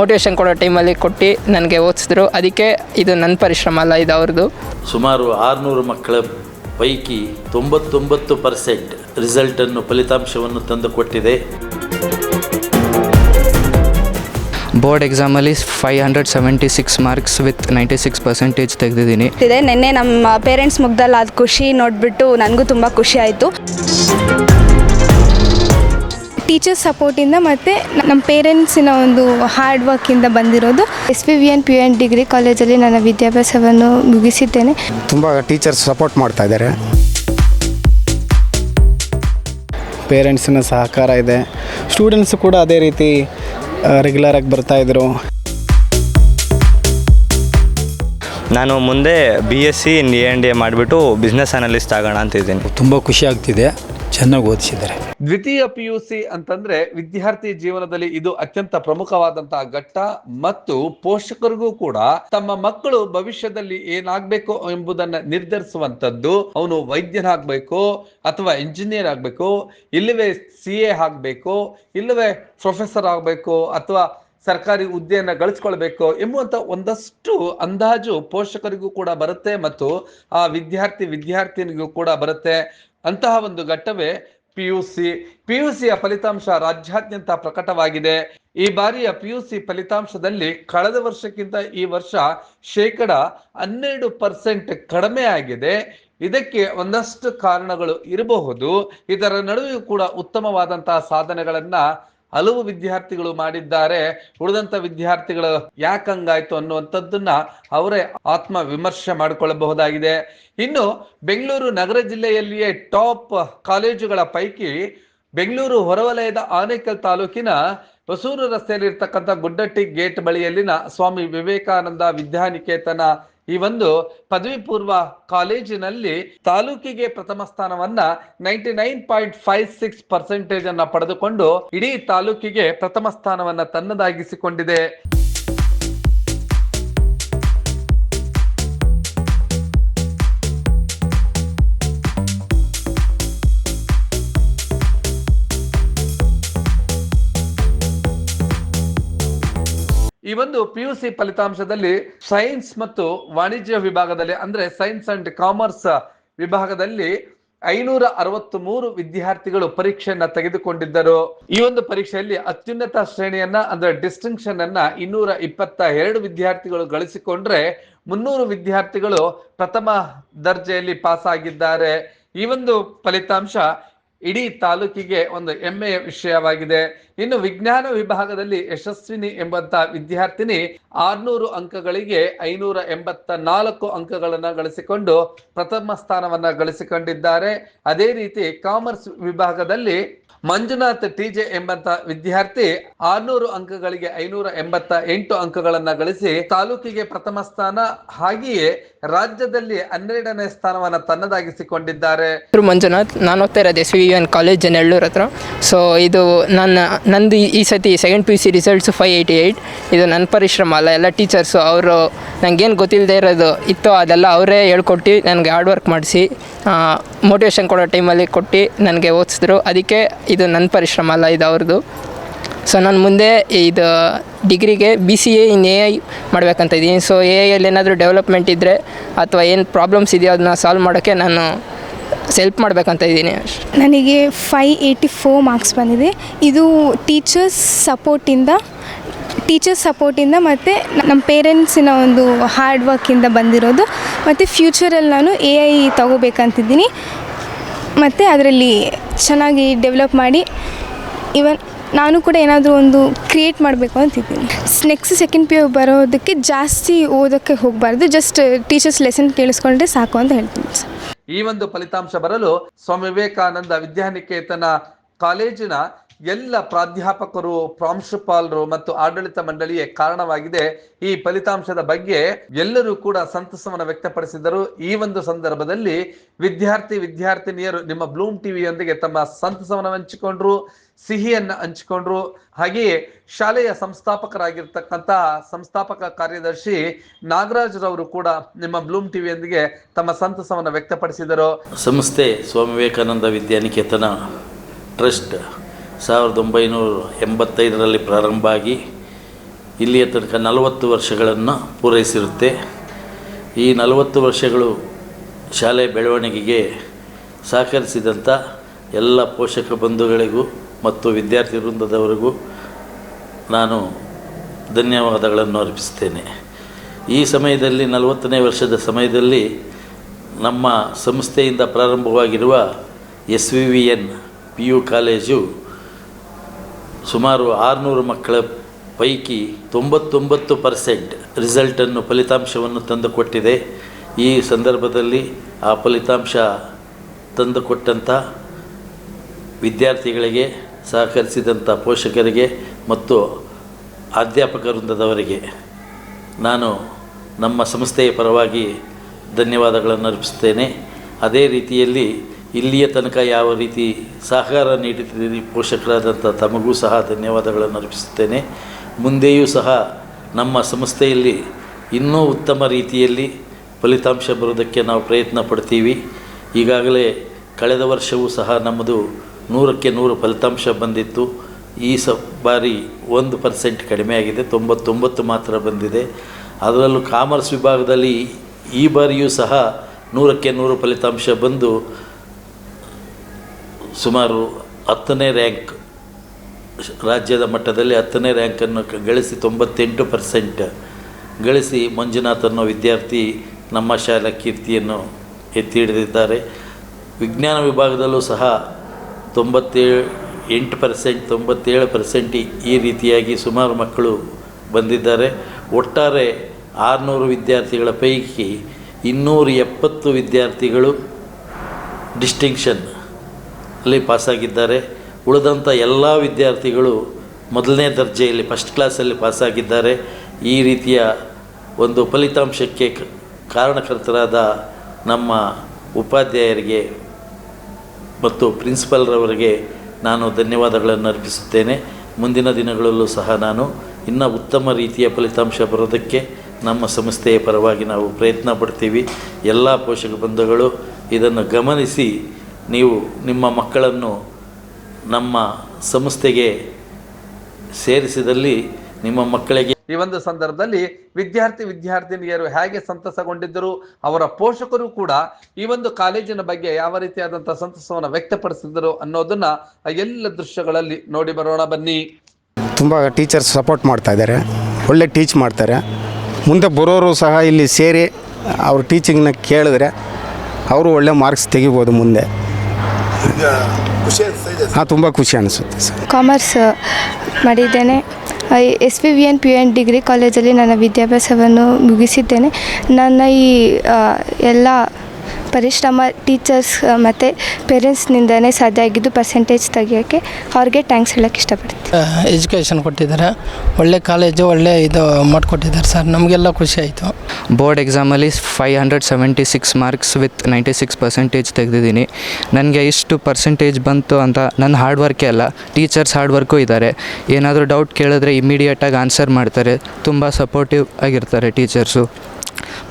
Motivation ಕೊಡೋ ಟೈಮಲ್ಲಿ ಕೊಟ್ಟು ನನಗೆ ಓದಿಸಿದ್ರು. ಅದಕ್ಕೆ ಇದು ನನ್ನ ಪರಿಶ್ರಮ ಅಲ್ಲ ಇದು ಅವ್ರದ್ದು. ಸುಮಾರು ಆರುನೂರು ಮಕ್ಕಳ ಪೈಕಿ ತೊಂಬತ್ತೊಂಬತ್ತು ಪರ್ಸೆಂಟ್ ರಿಸಲ್ಟನ್ನು ಫಲಿತಾಂಶವನ್ನು ತಂದು ಕೊಟ್ಟಿದೆ. ಬೋರ್ಡ್ ಎಕ್ಸಾಮಲ್ಲಿ five hundred seventy six marks with ninety six percentage ತೆಗೆದಿದ್ದೀನಿ. ಇದೆ. ನಿನ್ನೆ ನಮ್ಮ ಪೇರೆಂಟ್ಸ್ ಮುಗ್ದಲ್ಲಿ ಅದು ಖುಷಿ ನೋಡಿಬಿಟ್ಟು ನನಗೂ ತುಂಬ ಖುಷಿ ಆಯಿತು. ಟೀಚರ್ಸ್ ಸಪೋರ್ಟಿಂದ ಮತ್ತು ನಮ್ಮ ಪೇರೆಂಟ್ಸಿನ ಒಂದು ಹಾರ್ಡ್ ವರ್ಕಿಂದ ಬಂದಿರೋದು. S P V N P U N degree ಕಾಲೇಜಲ್ಲಿ ನನ್ನ ವಿದ್ಯಾಭ್ಯಾಸವನ್ನು ಮುಗಿಸಿದ್ದೇನೆ. ತುಂಬ ಟೀಚರ್ಸ್ ಸಪೋರ್ಟ್ ಮಾಡ್ತಾ ಇದ್ದಾರೆ. ಪೇರೆಂಟ್ಸಿನ ಸಹಕಾರ ಇದೆ. ಸ್ಟೂಡೆಂಟ್ಸ್ ಕೂಡ ಅದೇ ರೀತಿ ರೆಗ್ಯುಲರಾಗಿ ಬರ್ತಾಯಿದ್ರು ನಾನು ಮುಂದೆ B S C in A N D A ಮಾಡಿಬಿಟ್ಟು ಬಿಸ್ನೆಸ್ ಅನಲಿಸ್ಟ್ ಆಗೋಣ ಅಂತಿದ್ದೀನಿ ತುಂಬ ಖುಷಿ ಆಗ್ತಿದೆ. ಚೆನ್ನಾಗಿ ಓದಿಸಿದ್ದಾರೆ. ದ್ವಿತೀಯ ಪಿ ಯು ಸಿ ಅಂತಂದ್ರೆ ವಿದ್ಯಾರ್ಥಿ ಜೀವನದಲ್ಲಿ ಇದು ಅತ್ಯಂತ ಪ್ರಮುಖವಾದಂತಹ ಘಟ್ಟ ಮತ್ತು ಪೋಷಕರಿಗೂ ಕೂಡ ತಮ್ಮ ಮಕ್ಕಳು ಭವಿಷ್ಯದಲ್ಲಿ ಏನಾಗಬೇಕು ಎಂಬುದನ್ನ ನಿರ್ಧರಿಸುವಂತದ್ದು ಅವನು ವೈದ್ಯನಾಗಬೇಕು ಅಥವಾ ಇಂಜಿನಿಯರ್ ಆಗಬೇಕು, ಇಲ್ಲವೇ ಸಿ ಎ ಆಗಬೇಕು, ಇಲ್ಲವೇ ಪ್ರೊಫೆಸರ್ ಆಗಬೇಕು ಅಥವಾ ಸರ್ಕಾರಿ ಹುದ್ದೆಯನ್ನು ಗಳಿಸ್ಕೊಳ್ಬೇಕು ಎಂಬುವಂಥ ಒಂದಷ್ಟು ಅಂದಾಜು ಪೋಷಕರಿಗೂ ಕೂಡ ಬರುತ್ತೆ ಮತ್ತು ಆ ವಿದ್ಯಾರ್ಥಿ ವಿದ್ಯಾರ್ಥಿನಿಗೂ ಕೂಡ ಬರುತ್ತೆ. ಅಂತಹ ಒಂದು ಘಟ್ಟವೇ P U C P U ಸಿಯ ಫಲಿತಾಂಶ ರಾಜ್ಯಾದ್ಯಂತ ಪ್ರಕಟವಾಗಿದೆ. ಈ ಬಾರಿಯ ಪಿ ಯು ಸಿ ಫಲಿತಾಂಶದಲ್ಲಿ ಕಳೆದ ವರ್ಷಕ್ಕಿಂತ ಈ ವರ್ಷ ಶೇಕಡ ಹನ್ನೆರಡು ಪರ್ಸೆಂಟ್ ಕಡಿಮೆ ಆಗಿದೆ. ಇದಕ್ಕೆ ಒಂದಷ್ಟು ಕಾರಣಗಳು ಇರಬಹುದು. ಇದರ ನಡುವೆಯೂ ಕೂಡ ಉತ್ತಮವಾದಂತಹ ಸಾಧನೆಗಳನ್ನ ಹಲವು ವಿದ್ಯಾರ್ಥಿಗಳು ಮಾಡಿದ್ದಾರೆ. ಉಳಿದಂತ ವಿದ್ಯಾರ್ಥಿಗಳು ಯಾಕಂಗಾಯ್ತು ಅನ್ನುವಂಥದ್ದನ್ನ ಅವರೇ ಆತ್ಮ ವಿಮರ್ಶೆ ಮಾಡಿಕೊಳ್ಳಬಹುದಾಗಿದೆ. ಇನ್ನು ಬೆಂಗಳೂರು ನಗರ ಜಿಲ್ಲೆಯಲ್ಲಿಯೇ ಟಾಪ್ ಕಾಲೇಜುಗಳ ಪೈಕಿ ಬೆಂಗಳೂರು ಹೊರವಲಯದ ಆನೇಕಲ್ ತಾಲೂಕಿನ ಹೊಸೂರು ರಸ್ತೆಯಲ್ಲಿ ಇರ್ತಕ್ಕಂಥ ಗುಡ್ಡಟ್ಟಿ ಗೇಟ್ ಬಳಿಯಲ್ಲಿನ ಸ್ವಾಮಿ ವಿವೇಕಾನಂದ ವಿದ್ಯಾನಿಕೇತನ ಈ ಒಂದು ಪದವಿ ಪೂರ್ವ ಕಾಲೇಜಿನಲ್ಲಿ ತಾಲೂಕಿಗೆ ಪ್ರಥಮ ಸ್ಥಾನವನ್ನ ninety nine point five six percentage ಅನ್ನ ಪಡೆದುಕೊಂಡು ಇಡೀ ತಾಲೂಕಿಗೆ ಪ್ರಥಮ ಸ್ಥಾನವನ್ನ ತನ್ನದಾಗಿಸಿಕೊಂಡಿದೆ. ಈ ಒಂದು ಪಿ ಯು ಸಿ ಫಲಿತಾಂಶದಲ್ಲಿ ಸೈನ್ಸ್ ಮತ್ತು ವಾಣಿಜ್ಯ ವಿಭಾಗದಲ್ಲಿ, ಅಂದ್ರೆ ಸೈನ್ಸ್ ಅಂಡ್ ಕಾಮರ್ಸ್ ವಿಭಾಗದಲ್ಲಿ ಐನೂರ ಅರವತ್ತು ಮೂರು ವಿದ್ಯಾರ್ಥಿಗಳು ಪರೀಕ್ಷೆಯನ್ನ ತೆಗೆದುಕೊಂಡಿದ್ದರು. ಈ ಒಂದು ಪರೀಕ್ಷೆಯಲ್ಲಿ ಅತ್ಯುನ್ನತ ಶ್ರೇಣಿಯನ್ನ, ಅಂದ್ರೆ ಡಿಸ್ಟಿಂಕ್ಷನ್ ಅನ್ನ ಇನ್ನೂರ ಇಪ್ಪತ್ತ ಎರಡು ವಿದ್ಯಾರ್ಥಿಗಳು ಗಳಿಸಿಕೊಂಡ್ರೆ ಮುನ್ನೂರು ವಿದ್ಯಾರ್ಥಿಗಳು ಪ್ರಥಮ ದರ್ಜೆಯಲ್ಲಿ ಪಾಸ್ ಆಗಿದ್ದಾರೆ. ಈ ಒಂದು ಫಲಿತಾಂಶ ಇಡೀ ತಾಲೂಕಿಗೆ ಒಂದು ಹೆಮ್ಮೆಯ ವಿಷಯವಾಗಿದೆ. ಇನ್ನು ವಿಜ್ಞಾನ ವಿಭಾಗದಲ್ಲಿ ಯಶಸ್ವಿನಿ ಎಂಬಂತ ವಿದ್ಯಾರ್ಥಿನಿ ಆರ್ನೂರು ಅಂಕಗಳಿಗೆ ಐನೂರ ಎಂಬತ್ತ ನಾಲ್ಕು ಅಂಕಗಳನ್ನು ಗಳಿಸಿಕೊಂಡು ಪ್ರಥಮ ಸ್ಥಾನವನ್ನ ಗಳಿಸಿಕೊಂಡಿದ್ದಾರೆ. ಅದೇ ರೀತಿ ಕಾಮರ್ಸ್ ವಿಭಾಗದಲ್ಲಿ ಮಂಜುನಾಥ್, ಟಿಜೆ ಎಂಬಂತ ವಿದ್ಯಾರ್ಥಿ ಆರ್ನೂರು ಅಂಕಗಳಿಗೆ ಐನೂರ ಎಂಬತ್ತ ಎಂಟು ಅಂಕಗಳನ್ನ ಗಳಿಸಿ ತಾಲೂಕಿಗೆ ಪ್ರಥಮ ಸ್ಥಾನ, ಹಾಗೆಯೇ ರಾಜ್ಯದಲ್ಲಿ ಹನ್ನೆರಡನೇ ಸ್ಥಾನವನ್ನು ತನ್ನದಾಗಿಸಿಕೊಂಡಿದ್ದಾರೆ. ಮಂಜುನಾಥ್, ನಾನು ಓದ್ತಾ ಇರೋದು S V N college Nellur ಹತ್ರ. ಸೊ ಇದು ನನ್ನ, ನಂದು ಈ- ಸತಿ second P C results five eighty eight ಇದು ನನ್ನ ಪರಿಶ್ರಮ ಅಲ್ಲ, ಎಲ್ಲ ಟೀಚರ್ಸು ಅವರು ನನಗೇನು ಗೊತ್ತಿಲ್ಲದೆ ಇರೋದು, ಇತ್ತು ಅದೆಲ್ಲ ಅವರೇ ಹೇಳ್ಕೊಟ್ಟು ನನಗೆ ಹಾರ್ಡ್ ವರ್ಕ್ ಮಾಡಿಸಿ. ಮೋಟಿವೇಶನ್ ಕೊಡೋ ಟೈಮಲ್ಲಿ ಕೊಟ್ಟು ನನಗೆ ಓದಿಸಿದ್ರು. ಅದಕ್ಕೆ ಇದು ನನ್ನ ಪರಿಶ್ರಮ ಅಲ್ಲ, ಇದು ಅವ್ರದ್ದು ಸೊ ನಾನು ಮುಂದೆ ಇದು ಡಿಗ್ರಿಗೆ B C A in A I ಮಾಡಬೇಕಂತ ಇದ್ದೀನಿ. ಸೊ ಎ ಐಯಲ್ಲಿ ಏನಾದರೂ ಡೆವಲಪ್ಮೆಂಟ್ ಇದ್ದರೆ ಅಥವಾ ಏನು ಪ್ರಾಬ್ಲಮ್ಸ್ ಇದೆಯೋ ಅದನ್ನ ಸಾಲ್ವ್ ಮಾಡೋಕ್ಕೆ ನಾನು ಸೆಲ್ಪ್ ಮಾಡಬೇಕಂತ ಇದ್ದೀನಿ. ನನಗೆ ಫೈ ಏಯ್ಟಿ ಫೋರ್ ಮಾರ್ಕ್ಸ್ ಬಂದಿದೆ. ಇದು ಟೀಚರ್ಸ್ ಸಪೋರ್ಟಿಂದ ಟೀಚರ್ಸ್ ಸಪೋರ್ಟಿಂದ ಮತ್ತು ನಮ್ಮ ಪೇರೆಂಟ್ಸಿನ ಒಂದು ಹಾರ್ಡ್ ವರ್ಕಿಂದ ಬಂದಿರೋದು. ಮತ್ತು ಫ್ಯೂಚರಲ್ಲಿ ನಾನು ಎ ಐ ತಗೋಬೇಕಂತಿದ್ದೀನಿ. ಮತ್ತು ಅದರಲ್ಲಿ ಚೆನ್ನಾಗಿ ಡೆವಲಪ್ ಮಾಡಿ ಇವನ್ ನಾನು ಕೂಡ ಏನಾದರೂ ಒಂದು ಕ್ರಿಯೇಟ್ ಮಾಡಬೇಕು ಅಂತಿದ್ದೀನಿ. ನೆಕ್ಸ್ಟ್ ಸೆಕೆಂಡ್ ಪಿ ಯು ಬರೋದಕ್ಕೆ ಜಾಸ್ತಿ ಓದೋಕ್ಕೆ ಹೋಗಬಾರ್ದು. ಜಸ್ಟ್ ಟೀಚರ್ಸ್ ಲೆಸನ್ ಕೇಳಿಸ್ಕೊಂಡ್ರೆ ಸಾಕು ಅಂತ ಹೇಳ್ತೀನಿ ಈ ಒಂದು ಫಲಿತಾಂಶ ಬರಲು ಸ್ವಾಮಿ ವಿವೇಕಾನಂದ ವಿದ್ಯಾನಿಕೇತನ ಕಾಲೇಜಿನ ಎಲ್ಲ ಪ್ರಾಧ್ಯಾಪಕರು, ಪ್ರಾಂಶುಪಾಲರು ಮತ್ತು ಆಡಳಿತ ಮಂಡಳಿಯೇ ಕಾರಣವಾಗಿದೆ. ಈ ಫಲಿತಾಂಶದ ಬಗ್ಗೆ ಎಲ್ಲರೂ ಕೂಡ ಸಂತಸವನ್ನು ವ್ಯಕ್ತಪಡಿಸಿದರು. ಈ ಒಂದು ಸಂದರ್ಭದಲ್ಲಿ ವಿದ್ಯಾರ್ಥಿ ವಿದ್ಯಾರ್ಥಿನಿಯರು ನಿಮ್ಮ ಬ್ಲೂಮ್ ಟಿವಿಯೊಂದಿಗೆ ತಮ್ಮ ಸಂತಸವನ್ನು ಹಂಚಿಕೊಂಡ್ರು, ಸಿಹಿಯನ್ನು ಹಂಚಿಕೊಂಡ್ರು. ಹಾಗೆಯೇ ಶಾಲೆಯ ಸಂಸ್ಥಾಪಕರಾಗಿರ್ತಕ್ಕಂಥ ಸಂಸ್ಥಾಪಕ ಕಾರ್ಯದರ್ಶಿ ನಾಗರಾಜ್ ರವರು ಕೂಡ ನಿಮ್ಮ ಬ್ಲೂಮ್ ಟಿವಿಯೊಂದಿಗೆ ತಮ್ಮ ಸಂತಸವನ್ನು ವ್ಯಕ್ತಪಡಿಸಿದರು. ಸಂಸ್ಥೆ ಸ್ವಾಮಿ ವಿವೇಕಾನಂದ ವಿದ್ಯಾನಿಕೇತನ ಟ್ರಸ್ಟ್ ಸಾವಿರದ ಒಂಬೈನೂರ ಎಂಬತ್ತೈದರಲ್ಲಿ ಪ್ರಾರಂಭ ಆಗಿ ಇಲ್ಲಿಯ ತನಕ ನಲವತ್ತು ವರ್ಷಗಳನ್ನು ಪೂರೈಸಿರುತ್ತೆ. ಈ ನಲವತ್ತು ವರ್ಷಗಳು ಶಾಲೆ ಬೆಳವಣಿಗೆಗೆ ಸಹಕರಿಸಿದಂಥ ಎಲ್ಲ ಪೋಷಕ ಬಂಧುಗಳಿಗೂ ಮತ್ತು ವಿದ್ಯಾರ್ಥಿ ವೃಂದದವರಿಗೂ ನಾನು ಧನ್ಯವಾದಗಳನ್ನು ಅರ್ಪಿಸ್ತೇನೆ ಈ ಸಮಯದಲ್ಲಿ, ನಲವತ್ತನೇ ವರ್ಷದ ಸಮಯದಲ್ಲಿ ನಮ್ಮ ಸಂಸ್ಥೆಯಿಂದ ಪ್ರಾರಂಭವಾಗಿರುವ S V V N P U college ಸುಮಾರು ಆರುನೂರು ಮಕ್ಕಳ ಪೈಕಿ ತೊಂಬತ್ತೊಂಬತ್ತು ಪರ್ಸೆಂಟ್ ರಿಸಲ್ಟನ್ನು, ಫಲಿತಾಂಶವನ್ನು ತಂದುಕೊಟ್ಟಿದೆ. ಈ ಸಂದರ್ಭದಲ್ಲಿ ಆ ಫಲಿತಾಂಶ ತಂದುಕೊಟ್ಟಂಥ ವಿದ್ಯಾರ್ಥಿಗಳಿಗೆ ಸಹಕರಿಸಿದಂಥ ಪೋಷಕರಿಗೆ ಮತ್ತು ಅಧ್ಯಾಪಕ ವೃಂದದವರಿಗೆ ನಾನು ನಮ್ಮ ಸಂಸ್ಥೆಯ ಪರವಾಗಿ ಧನ್ಯವಾದಗಳನ್ನು ಅರ್ಪಿಸ್ತೇನೆ ಅದೇ ರೀತಿಯಲ್ಲಿ ಇಲ್ಲಿಯ ತನಕ ಯಾವ ರೀತಿ ಸಹಕಾರ ನೀಡುತ್ತಿದ್ದೀರಿ ಪೋಷಕರಾದಂಥ ತಮಗೂ ಸಹ ಧನ್ಯವಾದಗಳನ್ನು ಅರ್ಪಿಸುತ್ತೇನೆ. ಮುಂದೆಯೂ ಸಹ ನಮ್ಮ ಸಂಸ್ಥೆಯಲ್ಲಿ ಇನ್ನೂ ಉತ್ತಮ ರೀತಿಯಲ್ಲಿ ಫಲಿತಾಂಶ ಬರೋದಕ್ಕೆ ನಾವು ಪ್ರಯತ್ನ ಪಡ್ತೀವಿ. ಈಗಾಗಲೇ ಕಳೆದ ವರ್ಷವೂ ಸಹ ನಮ್ಮದು ನೂರಕ್ಕೆ ನೂರು ಫಲಿತಾಂಶ ಬಂದಿತ್ತು. ಈ ಸ ಬಾರಿ ಒಂದು ಪರ್ಸೆಂಟ್ ಕಡಿಮೆ ಆಗಿದೆ, ತೊಂಬತ್ತೊಂಬತ್ತು ಮಾತ್ರ ಬಂದಿದೆ. ಅದರಲ್ಲೂ ಕಾಮರ್ಸ್ ವಿಭಾಗದಲ್ಲಿ ಈ ಬಾರಿಯೂ ಸಹ ನೂರಕ್ಕೆ ನೂರು ಫಲಿತಾಂಶ ಬಂದು ಸುಮಾರು ಹತ್ತನೇ ರ್ಯಾಂಕ್ ರಾಜ್ಯದ ಮಟ್ಟದಲ್ಲಿ ಹತ್ತನೇ ರ್ಯಾಂಕನ್ನು ಗಳಿಸಿ ತೊಂಬತ್ತೆಂಟು ಪರ್ಸೆಂಟ್ ಗಳಿಸಿ ಮಂಜುನಾಥ್ ಅನ್ನೋ ವಿದ್ಯಾರ್ಥಿ ನಮ್ಮ ಶಾಲಾ ಕೀರ್ತಿಯನ್ನು ಎತ್ತಿ ಹಿಡಿದಿದ್ದಾರೆ. ವಿಜ್ಞಾನ ವಿಭಾಗದಲ್ಲೂ ಸಹ ತೊಂಬತ್ತೇಳು, ಎಂಟು ಪರ್ಸೆಂಟ್ ತೊಂಬತ್ತೇಳು ಪರ್ಸೆಂಟ್ ಈ ರೀತಿಯಾಗಿ ಸುಮಾರು ಮಕ್ಕಳು ಬಂದಿದ್ದಾರೆ. ಒಟ್ಟಾರೆ ಆರುನೂರು ವಿದ್ಯಾರ್ಥಿಗಳ ಪೈಕಿ ಇನ್ನೂರ ಎಪ್ಪತ್ತು ವಿದ್ಯಾರ್ಥಿಗಳು ಡಿಸ್ಟಿಂಕ್ಷನ್ ಅಲ್ಲಿ ಪಾಸಾಗಿದ್ದಾರೆ. ಉಳಿದಂಥ ಎಲ್ಲ ವಿದ್ಯಾರ್ಥಿಗಳು ಮೊದಲನೇ ದರ್ಜೆಯಲ್ಲಿ ಫಸ್ಟ್ ಕ್ಲಾಸಲ್ಲಿ ಪಾಸಾಗಿದ್ದಾರೆ. ಈ ರೀತಿಯ ಒಂದು ಫಲಿತಾಂಶಕ್ಕೆ ಕಾರಣಕರ್ತರಾದ ನಮ್ಮ ಉಪಾಧ್ಯಾಯರಿಗೆ ಮತ್ತು ಪ್ರಿನ್ಸಿಪಲ್ರವರಿಗೆ ನಾನು ಧನ್ಯವಾದಗಳನ್ನು ಅರ್ಪಿಸುತ್ತೇನೆ. ಮುಂದಿನ ದಿನಗಳಲ್ಲೂ ಸಹ ನಾನು ಇನ್ನೂ ಉತ್ತಮ ರೀತಿಯ ಫಲಿತಾಂಶ ಬರೋದಕ್ಕೆ ನಮ್ಮ ಸಂಸ್ಥೆಯ ಪರವಾಗಿ ನಾವು ಪ್ರಯತ್ನ ಪಡ್ತೀವಿ. ಎಲ್ಲ ಪೋಷಕ ಬಂಧುಗಳು ಇದನ್ನು ಗಮನಿಸಿ ನೀವು ನಿಮ್ಮ ಮಕ್ಕಳನ್ನು ನಮ್ಮ ಸಂಸ್ಥೆಗೆ ಸೇರಿಸಿದಲ್ಲಿ ನಿಮ್ಮ ಮಕ್ಕಳಿಗೆ ಈ ಒಂದು ಸಂದರ್ಭದಲ್ಲಿ ವಿದ್ಯಾರ್ಥಿ ವಿದ್ಯಾರ್ಥಿನಿಯರು ಹೇಗೆ ಸಂತಸಗೊಂಡಿದ್ದರು ಅವರ ಪೋಷಕರು ಕೂಡ ಈ ಒಂದು ಕಾಲೇಜಿನ ಬಗ್ಗೆ ಯಾವ ರೀತಿಯಾದಂತಹ ಸಂತಸವನ್ನು ವ್ಯಕ್ತಪಡಿಸಿದರು ಅನ್ನೋದನ್ನ ಆ ಎಲ್ಲ ದೃಶ್ಯಗಳಲ್ಲಿ ನೋಡಿ ಬರೋಣ ಬನ್ನಿ. ತುಂಬ ಟೀಚರ್ಸ್ ಸಪೋರ್ಟ್ ಮಾಡ್ತಾ ಇದ್ದಾರೆ ಒಳ್ಳೆ ಟೀಚ್ ಮಾಡ್ತಾರೆ. ಮುಂದೆ ಬರೋರು ಸಹ ಇಲ್ಲಿ ಸೇರಿ ಅವ್ರ ಟೀಚಿಂಗ್ನ ಕೇಳಿದ್ರೆ ಅವರು ಒಳ್ಳೆ ಮಾರ್ಕ್ಸ್ ತೆಗಿಬೋದು ಮುಂದೆ. ಹಾಂ ತುಂಬ ಖುಷಿ ಅನಿಸುತ್ತೆ ಸರ್. ಕಾಮರ್ಸ್ ಮಾಡಿದ್ದೇನೆ. S P V N P N degree ಕಾಲೇಜಲ್ಲಿ ನನ್ನ ವಿದ್ಯಾಭ್ಯಾಸವನ್ನು ಮುಗಿಸಿದ್ದೇನೆ. ನನ್ನ ಈ ಎಲ್ಲ ಪರಿಶ್ರಮ ಟೀಚರ್ಸ್ ಮತ್ತು ಪೇರೆಂಟ್ಸ್ನಿಂದನೇ ಸಾಧ್ಯ ಆಗಿದ್ದು ಪರ್ಸೆಂಟೇಜ್ ತೆಗಿಯೋಕ್ಕೆ ಅವ್ರಿಗೆ ಥ್ಯಾಂಕ್ಸ್ ಹೇಳೋಕ್ಕೆ ಇಷ್ಟಪಡ್ತೀನಿ. ಎಜುಕೇಷನ್ ಕೊಟ್ಟಿದ್ದಾರೆ. ಒಳ್ಳೆ ಕಾಲೇಜು ಒಳ್ಳೆ ಇದು ಮಾಡಿಕೊಟ್ಟಿದ್ದಾರೆ ಸರ್. ನಮಗೆಲ್ಲ ಖುಷಿ ಆಯಿತು. ಬೋರ್ಡ್ ಎಕ್ಸಾಮಲ್ಲಿ five hundred seventy six marks with ninety six percentage ತೆಗೆದಿದ್ದೀನಿ. ನನಗೆ ಇಷ್ಟು ಪರ್ಸೆಂಟೇಜ್ ಬಂತು ಅಂತ ನನ್ನ ಹಾರ್ಡ್ ವರ್ಕೇ ಅಲ್ಲ ಟೀಚರ್ಸ್ ಹಾರ್ಡ್ ವರ್ಕು ಇದ್ದಾರೆ. ಏನಾದರೂ ಡೌಟ್ ಕೇಳಿದ್ರೆ ಇಮ್ಮಿಡಿಯೇಟಾಗಿ ಆನ್ಸರ್ ಮಾಡ್ತಾರೆ. ತುಂಬ ಸಪೋರ್ಟಿವ್ ಆಗಿರ್ತಾರೆ ಟೀಚರ್ಸು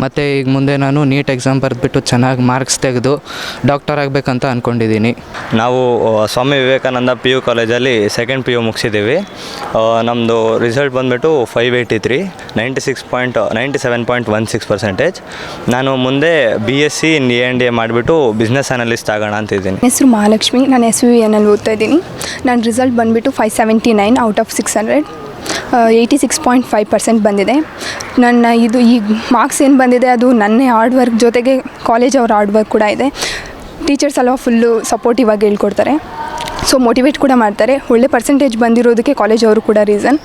ಮತ್ತು ಈಗ ಮುಂದೆ ನಾನು ನೀಟ್ ಎಕ್ಸಾಮ್ ಬರೆದ್ಬಿಟ್ಟು ಚೆನ್ನಾಗಿ ಮಾರ್ಕ್ಸ್ ತೆಗೆದು ಡಾಕ್ಟರ್ ಆಗಬೇಕಂತ ಅಂದ್ಕೊಂಡಿದ್ದೀನಿ ನಾವು ಸ್ವಾಮಿ ವಿವೇಕಾನಂದ ಪಿ ಯು ಕಾಲೇಜಲ್ಲಿ ಸೆಕೆಂಡ್ ಪಿ ಯು ಮುಗಿಸಿದ್ದೀವಿ. ನಮ್ಮದು ರಿಸಲ್ಟ್ ಬಂದುಬಿಟ್ಟು five eighty three ninety six point ninety seven point one six percentage ನಾನು ಮುಂದೆ B S C in A N D A ಮಾಡಿಬಿಟ್ಟು ಬಿಸ್ನೆಸ್ ಅನಲಿಸ್ಟ್ ಆಗೋಣ ಅಂತಿದ್ದೀನಿ. ಹೆಸರು ಮಹಾಲಕ್ಷ್ಮಿ ನಾನು ಎಸ್ ವಿ ಎನಲ್ಲಿ ಓದ್ತಾ ಇದ್ದೀನಿ. ನನ್ನ ರಿಸಲ್ಟ್ ಬಂದುಬಿಟ್ಟು five seventy nine out of six hundred eighty six point five percent ಬಂದಿದೆ. ನನ್ನ ಇದು ಈ ಮಾರ್ಕ್ಸ್ ಏನು ಬಂದಿದೆ, ಅದು ನನ್ನ ಹಾರ್ಡ್ ವರ್ಕ್ ಜೊತೆಗೆ ಕಾಲೇಜ್ ಅವ್ರ ಹಾರ್ಡ್ ವರ್ಕ್ ಕೂಡ ಇದೆ. ಟೀಚರ್ಸ್ ಎಲ್ಲ ಫುಲ್ಲು ಸಪೋರ್ಟಿವ್ ಆಗಿ ಹೇಳ್ಕೊಡ್ತಾರೆ. ಸೊ ಮೋಟಿವೇಟ್ ಕೂಡ ಮಾಡ್ತಾರೆ. ಒಳ್ಳೆ ಪರ್ಸೆಂಟೇಜ್ ಬಂದಿರೋದಕ್ಕೆ ಕಾಲೇಜ್ ಅವರು ಕೂಡ ರೀಸನ್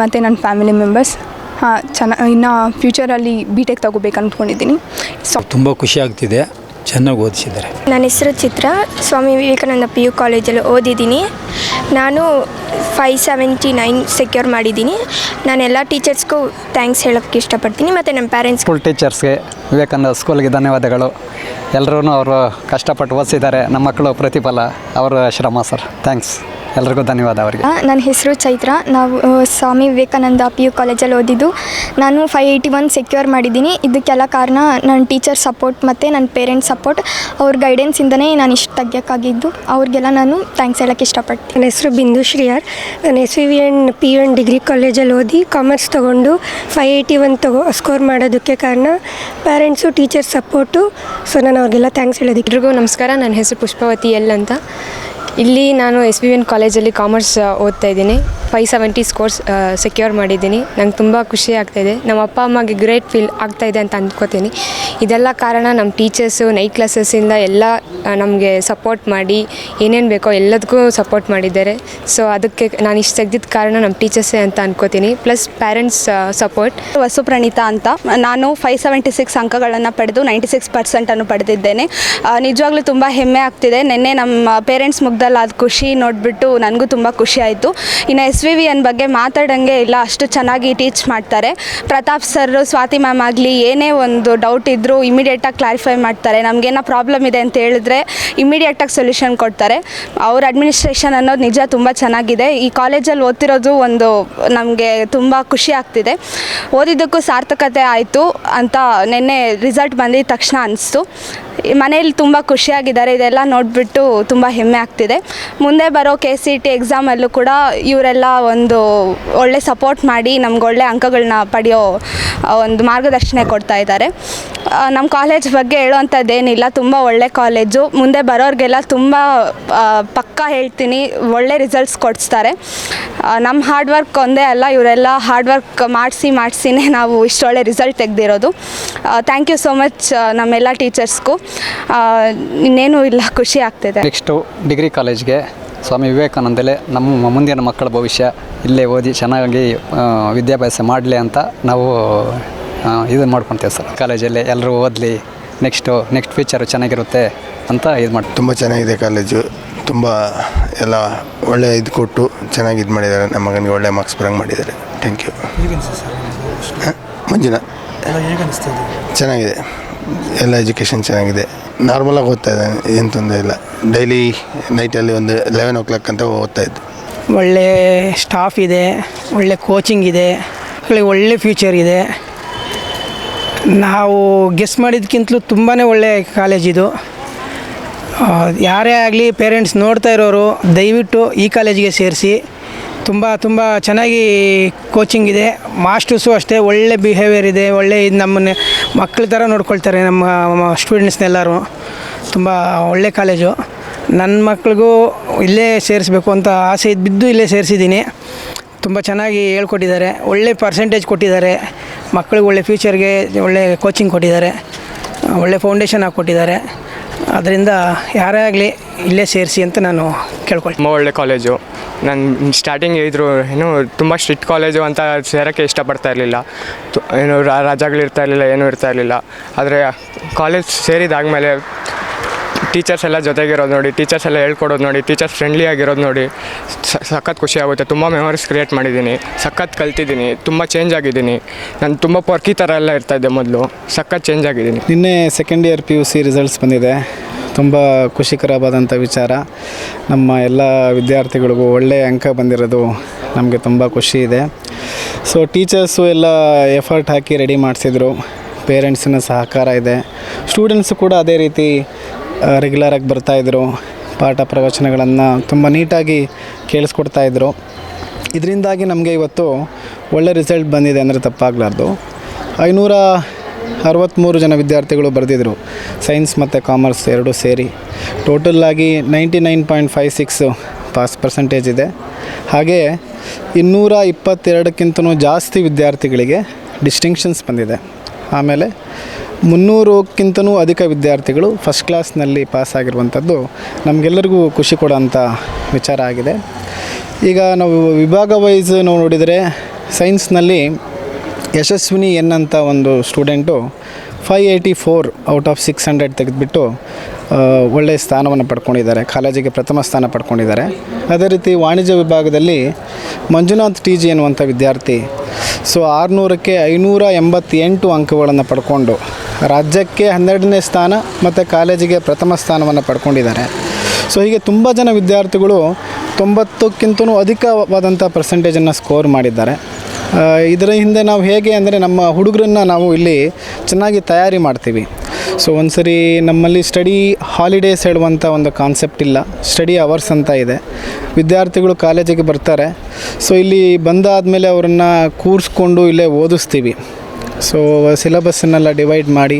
ಮತ್ತು ನನ್ನ ಫ್ಯಾಮಿಲಿ ಮೆಂಬರ್ಸ್ ಹಾಂ ಚೆನ್ನ, ಇನ್ನು ಫ್ಯೂಚರಲ್ಲಿ ಬಿ ಟೆಕ್ ತಗೋಬೇಕು ಅಂದ್ಕೊಂಡಿದ್ದೀನಿ ಸೊ ತುಂಬ ಖುಷಿ ಆಗ್ತಿದೆ. ಚೆನ್ನಾಗಿ ಓದಿಸಿದ್ದಾರೆ. ನನ್ನ ಹೆಸರು ಚಿತ್ರ. ಸ್ವಾಮಿ ವಿವೇಕಾನಂದ ಪಿ ಯು ಕಾಲೇಜಲ್ಲಿ ಓದಿದ್ದೀನಿ. ನಾನು ಫೈವ್ ಸೆವೆಂಟಿ ನೈನ್ ಸೆಕ್ಯೂರ್ ಮಾಡಿದ್ದೀನಿ. ನಾನು ಎಲ್ಲ ಟೀಚರ್ಸ್ಗೂ ಥ್ಯಾಂಕ್ಸ್ ಹೇಳೋಕ್ಕೆ ಇಷ್ಟಪಡ್ತೀನಿ. ಮತ್ತು ನಮ್ಮ ಪ್ಯಾರೆಂಟ್ಸ್ ಸ್ಕೂಲ್ ಟೀಚರ್ಸ್ಗೆ ವಿವೇಕಾನಂದ ಸ್ಕೂಲ್ಗೆ ಧನ್ಯವಾದಗಳು. ಎಲ್ಲರೂ ಅವರು ಕಷ್ಟಪಟ್ಟು ಓದಿಸಿದ್ದಾರೆ. ನಮ್ಮ ಮಕ್ಕಳು ಪ್ರತಿಫಲ. ಅವರ ಶ್ರಮ ಸರ್. ಥ್ಯಾಂಕ್ಸ್ ಎಲ್ರಿಗೂ ಧನ್ಯವಾದ ಅವರಿಗೆ. ನನ್ನ ಹೆಸರು ಚೈತ್ರ. ನಾವು ಸ್ವಾಮಿ ವಿವೇಕಾನಂದ ಪಿ ಯು ಕಾಲೇಜಲ್ಲಿ ಓದಿದ್ದು. ನಾನು ಫೈವ್ ಏಯ್ಟಿ ಒನ್ ಸೆಕ್ಯೂರ್ ಮಾಡಿದ್ದೀನಿ. ಇದಕ್ಕೆಲ್ಲ ಕಾರಣ ನನ್ನ ಟೀಚರ್ ಸಪೋರ್ಟ್ ಮತ್ತು ನನ್ನ ಪೇರೆಂಟ್ಸ್ ಸಪೋರ್ಟ್ ಅವ್ರ ಗೈಡೆನ್ಸಿಂದನೇ ನಾನು ಇಷ್ಟು ತೆಗಿಯೋಕ್ಕಾಗಿದ್ದು. ಅವ್ರಿಗೆಲ್ಲ ನಾನು ಥ್ಯಾಂಕ್ಸ್ ಹೇಳೋಕ್ಕೆ ಇಷ್ಟಪಡ್ತೀನಿ. ನನ್ನ ಹೆಸರು ಬಿಂದು ಶ್ರೀಯರ್. ನಾನು S V V N P U N degree ಕಾಲೇಜಲ್ಲಿ ಓದಿ ಕಾಮರ್ಸ್ ತೊಗೊಂಡು ಫೈವ್ ಏಯ್ಟಿ ಒನ್ ತಗೋ ಸ್ಕೋರ್ ಮಾಡೋದಕ್ಕೆ ಕಾರಣ ಪೇರೆಂಟ್ಸು ಟೀಚರ್ ಸಪೋರ್ಟು ಸೊ ನಾನು ಅವ್ರಿಗೆಲ್ಲ ಥ್ಯಾಂಕ್ಸ್ ಹೇಳೋದಕ್ಕೆ ಎಲ್ರಿಗೂ ನಮಸ್ಕಾರ. ನನ್ನ ಹೆಸರು ಪುಷ್ಪವತಿ ಎಲ್ ಅಂತ. ಇಲ್ಲಿ ನಾನು ಎಸ್ ವಿ ಎನ್ ಕಾಲೇಜಲ್ಲಿ ಕಾಮರ್ಸ್ ಓದ್ತಾ ಇದ್ದೀನಿ. ಫೈವ್ ಸೆವೆಂಟಿ ಸ್ಕೋರ್ಸ್ ಸೆಕ್ಯೂರ್ ಮಾಡಿದ್ದೀನಿ. ನಂಗೆ ತುಂಬ ಖುಷಿ ಆಗ್ತಾಯಿದೆ ನಮ್ಮ ಅಪ್ಪ, ಅಮ್ಮಗೆ ಗ್ರೇಟ್ ಫೀಲ್ ಆಗ್ತಾಯಿದೆ ಅಂತ ಅಂದ್ಕೋತೀನಿ ಇದೆಲ್ಲ ಕಾರಣ ನಮ್ಮ ಟೀಚರ್ಸು ನೈಟ್ ಕ್ಲಾಸಸ್ಸಿಂದ ಎಲ್ಲ ನಮಗೆ ಸಪೋರ್ಟ್ ಮಾಡಿ ಏನೇನು ಬೇಕೋ ಎಲ್ಲದಕ್ಕೂ ಸಪೋರ್ಟ್ ಮಾಡಿದ್ದಾರೆ. ಸೊ ಅದಕ್ಕೆ ನಾನು ಇಷ್ಟು ತೆಗ್ದಿದ್ದ ಕಾರಣ ನಮ್ಮ ಟೀಚರ್ಸೇ ಅಂತ ಅಂದ್ಕೋತೀನಿ ಪ್ಲಸ್ ಪ್ಯಾರೆಂಟ್ಸ್ ಸಪೋರ್ಟ್ ವಸು ಅಂತ. ನಾನು ಫೈವ್ ಸೆವೆಂಟಿ ಸಿಕ್ಸ್ ಅಂಕಗಳನ್ನು ಪಡೆದು ನೈಂಟಿ ಸಿಕ್ಸ್ ಪರ್ಸೆಂಟನ್ನು ಪಡೆದಿದ್ದೇನೆ. ನಿಜವಾಗ್ಲೂ ತುಂಬ ಹೆಮ್ಮೆ ಆಗ್ತಿದೆ. ನಿನ್ನೆ ನಮ್ಮ ಪೇರೆಂಟ್ಸ್ ಮುಗ್ದಲ್ಲಿ ಅದು ಖುಷಿ ನೋಡಿಬಿಟ್ಟು ನನಗೂ ತುಂಬ ಖುಷಿ ಆಯಿತು. ಇನ್ನು ಎಸ್ ವಿ ವಿ ಎನ್ ಬಗ್ಗೆ ಮಾತಾಡೋಂಗೆ ಇಲ್ಲ, ಅಷ್ಟು ಚೆನ್ನಾಗಿ ಟೀಚ್ ಮಾಡ್ತಾರೆ. ಪ್ರತಾಪ್ ಸರ್ ಸ್ವಾತಿ ಮ್ಯಾಮ್ ಆಗಲಿ ಏನೇ ಒಂದು ಡೌಟ್ ಇದ್ದರೂ ಇಮಿಡಿಯೇಟಾಗಿ ಕ್ಲಾರಿಫೈ ಮಾಡ್ತಾರೆ. ನಮಗೇನೋ ಪ್ರಾಬ್ಲಮ್ ಇದೆ ಅಂತ ಹೇಳಿದ್ರೆ ಇಮಿಡಿಯೇಟಾಗಿ ಸೊಲ್ಯೂಷನ್ ಕೊಡ್ತಾರೆ. ಅವ್ರ ಅಡ್ಮಿನಿಸ್ಟ್ರೇಷನ್ ಅನ್ನೋದು ನಿಜ ತುಂಬ ಚೆನ್ನಾಗಿದೆ. ಈ ಕಾಲೇಜಲ್ಲಿ ಓದ್ತಿರೋದು ಒಂದು ನಮಗೆ ತುಂಬ ಖುಷಿ ಆಗ್ತಿದೆ. ಓದಿದ್ದಕ್ಕೂ ಸಾರ್ಥಕತೆ ಆಯಿತು ಅಂತ ನಿನ್ನೆ ರಿಸಲ್ಟ್ ಬಂದಿದ ತಕ್ಷಣ ಅನಿಸ್ತು. ಮನೇಲಿ ತುಂಬ ಖುಷಿಯಾಗಿದ್ದಾರೆ. ಇದೆಲ್ಲ ನೋಡಿಬಿಟ್ಟು ತುಂಬ ಹೆಮ್ಮೆ ಆಗ್ತಿದೆ. ಮುಂದೆ ಬರೋ ಕೆ ಸಿ ಟಿ ಎಕ್ಸಾಮಲ್ಲೂ ಕೂಡ ಇವರೆಲ್ಲ ಒಂದು ಒಳ್ಳೆ ಸಪೋರ್ಟ್ ಮಾಡಿ ನಮ್ಗೆ ಒಳ್ಳೆ ಅಂಕಗಳನ್ನ ಪಡೆಯೋ ಒಂದು ಮಾರ್ಗದರ್ಶನ ಕೊಡ್ತಾ ಇದ್ದಾರೆ. ನಮ್ಮ ಕಾಲೇಜ್ ಬಗ್ಗೆ ಹೇಳುವಂಥದ್ದೇನಿಲ್ಲ, ತುಂಬ ಒಳ್ಳೆ ಕಾಲೇಜು ಮುಂದೆ ಬರೋರಿಗೆಲ್ಲ ತುಂಬ ಪಕ್ಕ ಹೇಳ್ತೀನಿ, ಒಳ್ಳೆ ರಿಸಲ್ಟ್ಸ್ ಕೊಡಿಸ್ತಾರೆ. ನಮ್ಮ ಹಾರ್ಡ್ ವರ್ಕ್ ಒಂದೇ ಅಲ್ಲ, ಇವರೆಲ್ಲ ಹಾರ್ಡ್ ವರ್ಕ್ ಮಾಡಿಸಿ ಮಾಡಿಸಿನೇ ನಾವು ಇಷ್ಟೊಳ್ಳೆ ರಿಸಲ್ಟ್ ತೆಗೆದಿರೋದು. ಥ್ಯಾಂಕ್ ಯು ಸೋ ಮಚ್ ನಮ್ಮೆಲ್ಲ ಟೀಚರ್ಸ್ಗೂ ಇನ್ನೇನು ಇಲ್ಲ, ಖುಷಿ ಆಗ್ತಿದೆ. ನೆಕ್ಸ್ಟು ಡಿಗ್ರಿ ಕಾಲೇಜ್ಗೆ. ಸ್ವಾಮಿ ವಿವೇಕಾನಂದಲೇ ನಮ್ಮ ಮುಂದಿನ ಮಕ್ಕಳ ಭವಿಷ್ಯ. ಇಲ್ಲೇ ಓದಿ ಚೆನ್ನಾಗಿ ವಿದ್ಯಾಭ್ಯಾಸ ಮಾಡಲಿ ಅಂತ ನಾವು ಇದು ಮಾಡ್ಕೊತೇವೆ ಸರ್. ಕಾಲೇಜಲ್ಲಿ ಎಲ್ಲರೂ ಓದಲಿ ನೆಕ್ಸ್ಟು ನೆಕ್ಸ್ಟ್ ಫ್ಯೂಚರು ಚೆನ್ನಾಗಿರುತ್ತೆ ಅಂತ ಇದು ಮಾಡಿ ತುಂಬ ಚೆನ್ನಾಗಿದೆ ಕಾಲೇಜು. ತುಂಬ ಎಲ್ಲ ಒಳ್ಳೆ ಇದು ಕೊಟ್ಟು ಚೆನ್ನಾಗಿ ಇದು ಮಾಡಿದ್ದಾರೆ. ನಮ್ಮ ಮಗನಿಗೆ ಒಳ್ಳೆ ಮಾರ್ಕ್ಸ್ ಬರಂಗೆ ಮಾಡಿದ್ದಾರೆ. ಥ್ಯಾಂಕ್ ಯು ಮಂಜುನಾ? ಚೆನ್ನಾಗಿದೆ. ಎಲ್ಲ ಎಜುಕೇಷನ್ ಚೆನ್ನಾಗಿದೆ. ನಾರ್ಮಲಾಗಿ ಓದ್ತಾ ಏನು ತೊಂದರೆ ಇಲ್ಲ. ಡೈಲಿ ನೈಟಲ್ಲಿ ಒಂದು ಲೆವೆನ್ ಓ ಕ್ಲಾಕ್ ಅಂತ ಓದ್ತಾ ಇದ್ದೆ. ಒಳ್ಳೆ ಸ್ಟಾಫ್ ಇದೆ, ಒಳ್ಳೆ ಕೋಚಿಂಗ್ ಇದೆ, ಒಳ್ಳೆ ಫ್ಯೂಚರ್ ಇದೆ. ನಾವು ಗೆಸ್ ಮಾಡಿದ್ಕಿಂತಲೂ ತುಂಬಾ ಒಳ್ಳೆ ಕಾಲೇಜ್ ಇದು. ಯಾರೇ ಆಗಲಿ ಪೇರೆಂಟ್ಸ್ ನೋಡ್ತಾ ಇರೋರು, ದಯವಿಟ್ಟು ಈ ಕಾಲೇಜಿಗೆ ಸೇರಿಸಿ. ತುಂಬ ತುಂಬ ಚೆನ್ನಾಗಿ ಕೋಚಿಂಗ್ ಇದೆ. ಮಾಸ್ಟರ್ಸು ಅಷ್ಟೇ, ಒಳ್ಳೆ ಬಿಹೇವಿಯರ್ ಇದೆ, ಒಳ್ಳೆ ಇದು ನಮ್ಮನ್ನೇ ಮಕ್ಕಳ ಥರ ನೋಡ್ಕೊಳ್ತಾರೆ ನಮ್ಮ ಸ್ಟೂಡೆಂಟ್ಸ್ನೆಲ್ಲರೂ ತುಂಬ ಒಳ್ಳೆ ಕಾಲೇಜು ನನ್ನ ಮಕ್ಳಿಗೂ ಇಲ್ಲೇ ಸೇರಿಸ್ಬೇಕು ಅಂತ ಆಸೆ ಇದ್ದು ಬಿದ್ದು ಇಲ್ಲೇ ಸೇರಿಸಿದ್ದೀನಿ. ತುಂಬ ಚೆನ್ನಾಗಿ ಹೇಳ್ಕೊಟ್ಟಿದ್ದಾರೆ. ಒಳ್ಳೆ ಪರ್ಸೆಂಟೇಜ್ ಕೊಟ್ಟಿದ್ದಾರೆ. ಮಕ್ಕಳಿಗೆ ಒಳ್ಳೆ ಫ್ಯೂಚರ್ಗೆ ಒಳ್ಳೆ ಕೋಚಿಂಗ್ ಕೊಟ್ಟಿದ್ದಾರೆ. ಒಳ್ಳೆ ಫೌಂಡೇಶನ್ ಹಾಕ್ಕೊಟ್ಟಿದ್ದಾರೆ. ಅದರಿಂದ ಯಾರೇ ಆಗಲಿ ಇಲ್ಲೇ ಸೇರಿಸಿ ಅಂತ ನಾನು ಕೇಳ್ಕೊಳ್ತೀನಿ. ತುಂಬ ಒಳ್ಳೆ ಕಾಲೇಜು ನಾನು ಸ್ಟಾರ್ಟಿಂಗ್ ಇದ್ರು ಏನು ತುಂಬ ಸ್ಟ್ರಿಕ್ಟ್ ಕಾಲೇಜು ಅಂತ ಸೇರೋಕ್ಕೆ ಇಷ್ಟಪಡ್ತಾ ಇರಲಿಲ್ಲ. ಏನು ರಜಾಗಳಿರ್ತಾ ಇರಲಿಲ್ಲ, ಏನೂ ಇರ್ತಾ ಇರಲಿಲ್ಲ. ಆದರೆ ಕಾಲೇಜ್ ಸೇರಿದಾದ್ಮೇಲೆ ಟೀಚರ್ಸ್ ಎಲ್ಲ ಜೊತೆಗಿರೋದು ನೋಡಿ ಟೀಚರ್ಸ್ ಎಲ್ಲ ಹೇಳ್ಕೊಡೋದು ನೋಡಿ ಟೀಚರ್ಸ್ ಫ್ರೆಂಡ್ಲಿ ಆಗಿರೋದು ನೋಡಿ ಸಖತ್ ಖುಷಿ ಆಗುತ್ತೆ. ತುಂಬ ಮೆಮೊರೀಸ್ ಕ್ರಿಯೇಟ್ ಮಾಡಿದ್ದೀನಿ. ಸಖತ್ ಕಲ್ತಿದ್ದೀನಿ. ತುಂಬ ಚೇಂಜ್ ಆಗಿದ್ದೀನಿ. ನಾನು ತುಂಬ ಪೊರ್ಕಿ ಥರ ಎಲ್ಲ ಇರ್ತಾಯಿದ್ದೆ ಮೊದಲು. ಸಖತ್ ಚೇಂಜ್ ಆಗಿದ್ದೀನಿ. ನಿನ್ನೆ second year P U C results ಬಂದಿದೆ. ತುಂಬ ಖುಷಿಕರವಾದಂಥ ವಿಚಾರ. ನಮ್ಮ ಎಲ್ಲ ವಿದ್ಯಾರ್ಥಿಗಳಿಗೂ ಒಳ್ಳೆಯ ಅಂಕ ಬಂದಿರೋದು ನಮಗೆ ತುಂಬ ಖುಷಿ ಇದೆ. ಸೊ ಟೀಚರ್ಸು ಎಲ್ಲ ಎಫರ್ಟ್ ಹಾಕಿ ರೆಡಿ ಮಾಡಿಸಿದರು. ಪೇರೆಂಟ್ಸಿನ ಸಹಕಾರ ಇದೆ. ಸ್ಟೂಡೆಂಟ್ಸು ಕೂಡ ಅದೇ ರೀತಿ ರೆಗ್ಯುಲರಾಗಿ ಬರ್ತಾಯಿದ್ರು ಪಾಠ ಪ್ರವಚನಗಳನ್ನು ತುಂಬ ನೀಟಾಗಿ ಕೇಳಿಸ್ಕೊಡ್ತಾಯಿದ್ರು ಇದರಿಂದಾಗಿ ನಮಗೆ ಇವತ್ತು ಒಳ್ಳೆ ರಿಸಲ್ಟ್ ಬಂದಿದೆ ಅಂದರೆ ತಪ್ಪಾಗಲಾರ್ದು. ಐನೂರ ಅರವತ್ತ್ಮೂರು ಜನ ವಿದ್ಯಾರ್ಥಿಗಳು ಬರೆದಿದ್ರು ಸೈನ್ಸ್ ಮತ್ತು ಕಾಮರ್ಸ್ ಎರಡೂ ಸೇರಿ. ಟೋಟಲ್ಲಾಗಿ ninety nine point five six pass percentage ಇದೆ. ಹಾಗೆ ಇನ್ನೂರ ಇಪ್ಪತ್ತೆರಡಕ್ಕಿಂತಲೂ ಜಾಸ್ತಿ ವಿದ್ಯಾರ್ಥಿಗಳಿಗೆ ಡಿಸ್ಟಿಂಕ್ಷನ್ಸ್ ಬಂದಿದೆ. ಆಮೇಲೆ ಮುನ್ನೂರಕ್ಕಿಂತನೂ ಅಧಿಕ ವಿದ್ಯಾರ್ಥಿಗಳು ಫಸ್ಟ್ ಕ್ಲಾಸ್ನಲ್ಲಿ ಪಾಸ್ ಆಗಿರುವಂಥದ್ದು ನಮಗೆಲ್ಲರಿಗೂ ಖುಷಿ ಕೊಡೋಂಥ ವಿಚಾರ ಆಗಿದೆ. ಈಗ ನಾವು ವಿಭಾಗ ವೈಸ್ ನಾವು ನೋಡಿದರೆ ಸೈನ್ಸ್ನಲ್ಲಿ ಯಶಸ್ವಿನಿ ಎನ್ ಅಂತ ಒಂದು student five eighty four out of six hundred ತೆಗೆದುಬಿಟ್ಟು ಒಳ್ಳೆಯ ಸ್ಥಾನವನ್ನು ಪಡ್ಕೊಂಡಿದ್ದಾರೆ. ಕಾಲೇಜಿಗೆ ಪ್ರಥಮ ಸ್ಥಾನ ಪಡ್ಕೊಂಡಿದ್ದಾರೆ. ಅದೇ ರೀತಿ ವಾಣಿಜ್ಯ ವಿಭಾಗದಲ್ಲಿ ಮಂಜುನಾಥ್ ಟಿ ಜಿ ಎನ್ನುವಂಥ ವಿದ್ಯಾರ್ಥಿ, ಸೊ ಆರುನೂರಕ್ಕೆ ಐನೂರ ಎಂಬತ್ತೆಂಟು ಅಂಕಗಳನ್ನು ಪಡ್ಕೊಂಡು ರಾಜ್ಯಕ್ಕೆ ಹನ್ನೆರಡನೇ ಸ್ಥಾನ ಮತ್ತು ಕಾಲೇಜಿಗೆ ಪ್ರಥಮ ಸ್ಥಾನವನ್ನು ಪಡ್ಕೊಂಡಿದ್ದಾರೆ. ಸೊ ಹೀಗೆ ತುಂಬ ಜನ ವಿದ್ಯಾರ್ಥಿಗಳು ತೊಂಬತ್ತಕ್ಕಿಂತಲೂ ಅಧಿಕವಾದಂಥ ಪರ್ಸೆಂಟೇಜನ್ನು ಸ್ಕೋರ್ ಮಾಡಿದ್ದಾರೆ. ಇದರ ಹಿಂದೆ ನಾವು ಹೇಗೆ ಅಂದರೆ ನಮ್ಮ ಹುಡುಗರನ್ನ ನಾವು ಇಲ್ಲಿ ಚೆನ್ನಾಗಿ ತಯಾರಿ ಮಾಡ್ತೀವಿ. ಸೊ ಒಂದು ಸರಿ ನಮ್ಮಲ್ಲಿ ಸ್ಟಡಿ ಹಾಲಿಡೇಸ್ ಹೇಳುವಂಥ ಒಂದು ಕಾನ್ಸೆಪ್ಟ್ ಇಲ್ಲ. ಸ್ಟಡಿ ಅವರ್ಸ್ ಅಂತ ಇದೆ. ವಿದ್ಯಾರ್ಥಿಗಳು ಕಾಲೇಜಿಗೆ ಬರ್ತಾರೆ. ಸೊ ಇಲ್ಲಿ ಬಂದಾದ ಮೇಲೆ ಅವರನ್ನು ಕೂರಿಸ್ಕೊಂಡು ಇಲ್ಲೇ ಓದಿಸ್ತೀವಿ. ಸೊ ಸಿಲೆಬಸ್ಸನ್ನೆಲ್ಲ ಡಿವೈಡ್ ಮಾಡಿ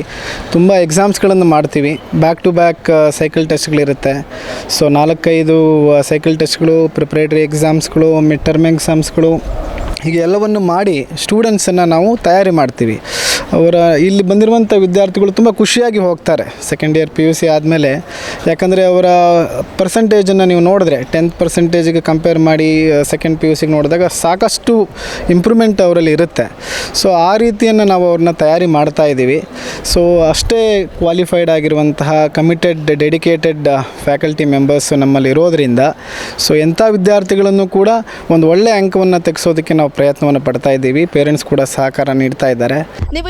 ತುಂಬ ಎಕ್ಸಾಮ್ಸ್ಗಳನ್ನು ಮಾಡ್ತೀವಿ. ಬ್ಯಾಕ್ ಟು ಬ್ಯಾಕ್ ಸೈಕಲ್ ಟೆಸ್ಟ್ಗಳಿರುತ್ತೆ ಸೊ ನಾಲ್ಕೈದು ಸೈಕಲ್ ಟೆಸ್ಟ್ಗಳು ಪ್ರಿಪ್ರೇಟರಿ ಎಕ್ಸಾಮ್ಸ್ಗಳು ಮಿಡ್ ಟರ್ಮ್ ಎಕ್ಸಾಮ್ಸ್ಗಳು ಹೀಗೆ ಎಲ್ಲವನ್ನು ಮಾಡಿ ಸ್ಟೂಡೆಂಟ್ಸನ್ನು ನಾವು ತಯಾರಿ ಮಾಡ್ತೀವಿ. ಅವರ ಇಲ್ಲಿ ಬಂದಿರುವಂಥ ವಿದ್ಯಾರ್ಥಿಗಳು ತುಂಬ ಖುಷಿಯಾಗಿ ಹೋಗ್ತಾರೆ second year P U C ಆದಮೇಲೆ. ಯಾಕಂದರೆ ಅವರ ಪರ್ಸೆಂಟೇಜನ್ನು ನೀವು ನೋಡಿದ್ರೆ ಟೆಂತ್ ಪರ್ಸೆಂಟೇಜಿಗೆ ಕಂಪೇರ್ ಮಾಡಿ ಸೆಕೆಂಡ್ ಪಿ ಯು ಸಿಗೆ ನೋಡಿದಾಗ ಸಾಕಷ್ಟು ಇಂಪ್ರೂವ್ಮೆಂಟ್ ಅವರಲ್ಲಿ ಇರುತ್ತೆ. ಸೊ ಆ ರೀತಿಯನ್ನು ನಾವು ಅವ್ರನ್ನ ತಯಾರಿ ಮಾಡ್ತಾ ಇದ್ದೀವಿ. ಸೊ ಅಷ್ಟೇ ಕ್ವಾಲಿಫೈಡ್ ಆಗಿರುವಂತಹ ಕಮಿಟೆಡ್ ಡೆಡಿಕೇಟೆಡ್ ಫ್ಯಾಕಲ್ಟಿ ಮೆಂಬರ್ಸ್ ನಮ್ಮಲ್ಲಿ ಇರೋದರಿಂದ ಸೊ ಎಂಥ ವಿದ್ಯಾರ್ಥಿಗಳನ್ನು ಕೂಡ ಒಂದು ಒಳ್ಳೆಯ ಅಂಕವನ್ನು ತೆಗೆಸೋದಕ್ಕೆ ನಾವು ಪ್ರಯತ್ನವನ್ನು ಪಡ್ತಾ ಇದ್ದೀವಿ. ಪೇರೆಂಟ್ಸ್ ಕೂಡ ಸಹಕಾರ ನೀಡ್ತಾ ಇದ್ದಾರೆ. ನೀವು